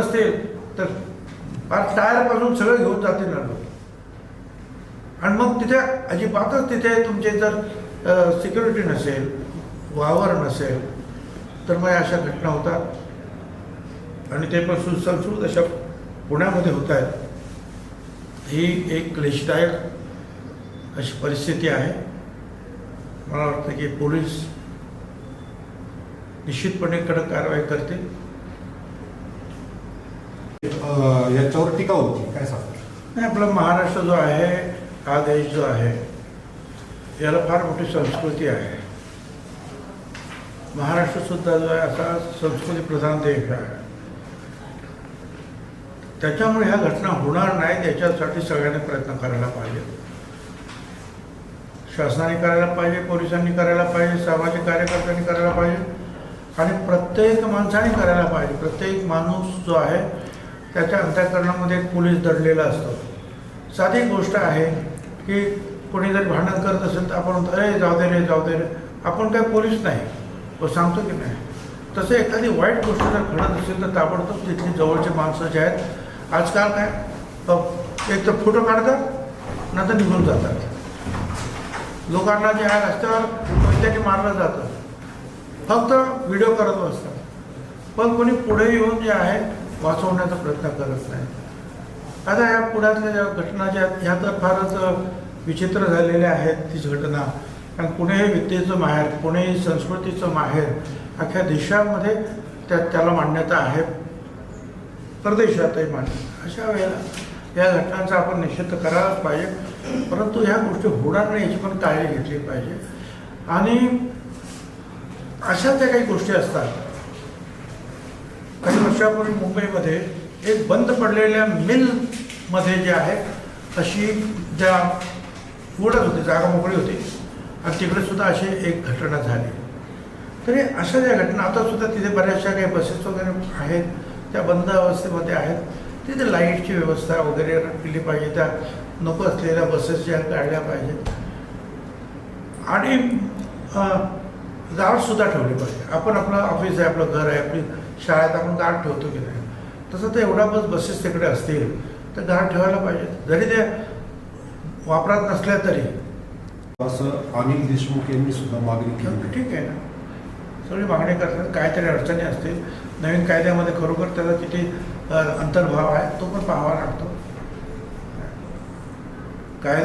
असतील तर फार टायरपासून सगळं घेऊन जातील ना लोक. आणि मग तिथे अजिबातच तिथे तुमचे जर सिक्युरिटी नसेल वावर नसेल तर मग अशा घटना होतात. आणि ते पण सुसंस्कृत अशा पुण्यामध्ये होत आहेत. ही एक क्लेशदायक अशी परिस्थिती आहे. मला वाटतं की पोलीस निश्चितपणे कडक कारवाई करतील. याच्यावर टीका होती. काय सांगतो? नाही आपला महाराष्ट्र जो आहे हा देश जो आहे याला फार मोठी संस्कृती आहे. महाराष्ट्र सुद्धा जो आहे असा संस्कृती प्रधान देश आहे. त्याच्यामुळे ह्या घटना होणार नाहीत याच्यासाठी सगळ्यांनी प्रयत्न करायला पाहिजे. शासनाने करायला पाहिजे पोलिसांनी करायला पाहिजे सामाजिक कार्यकर्त्यांनी करायला पाहिजे. आणि प्रत्येक माणसाने करायला पाहिजे. प्रत्येक माणूस जो आहे त्याच्या अंतःकरणामध्ये एक पोलीस दडलेला असतो. साधी गोष्ट आहे की कोणी जर भांडण करत असेल तर आपण म्हणतो, अरे जाऊ दे रे जाऊ दे रे. आपण काय पोलीस नाही. व सांगतो की नाही. तसं एखादी वाईट गोष्ट जर घडत असेल तर ताबडतोब तिथली जवळचे माणसं जे आहेत आजकाल काय एक तर फोटो काढतात नंतर निघून जातात. लोकांना जे आहे रस्त्यावर त्यांनी मारलं जातं. फक्त व्हिडिओ करत असतात पण कोणी पुढे येऊन जे आहे वाचवण्याचा प्रयत्न करत नाही. आता या पुण्यातल्या ज्या घटना ज्या ह्या तर फारच विचित्र झालेल्या आहेत तीच घटना. कारण पुणे हे विद्येचं माहेर पुणे संस्कृतीचं माहेर अख्ख्या देशामध्ये त्या त्याला मान्यता आहे. परदेशातही मान्यता. अशा वेळेला या घटनांचा आपण निषेध करायलाच पाहिजे. परंतु ह्या गोष्टी होणार नाही याची पण काळजी घेतली पाहिजे. आणि अशा त्या काही गोष्टी असतात वर्षापूर्वी मुंबईमध्ये एक बंद पडलेल्या मिलमध्ये जे आहे अशी ज्या उघडत होती जागा मोकळी होती आणि तिकडे सुद्धा अशी एक घटना झाली. तरी अशा ज्या घटना आता सुद्धा तिथे बऱ्याचशा काही बसेस वगैरे आहेत त्या बंद अवस्थेमध्ये आहेत. तिथे लाईटची व्यवस्था वगैरे केली पाहिजे त्या नको असलेल्या बसेस ज्या काढल्या पाहिजेत. आणि गार्डसुद्धा ठेवली पाहिजे. आपण आपलं ऑफिस आहे आपलं घर आहे आपली शाळेत आपण गार्ड ठेवतो की नाही? तसं तर एवढा बस बसेस तिकडे असतील तर गार्ड ठेवायला पाहिजे. जरी ते वापरात नसल्या तरी. असं अनिल देशमुख यांनी सुद्धा मागणी केली. ठीक आहे ना. सगळी मागणी करतात. काहीतरी अडचणी असतील नवीन कायद्यामध्ये खरोखर त्याचा किती अंतर्भाव आहे तो पण पाहावा लागतो.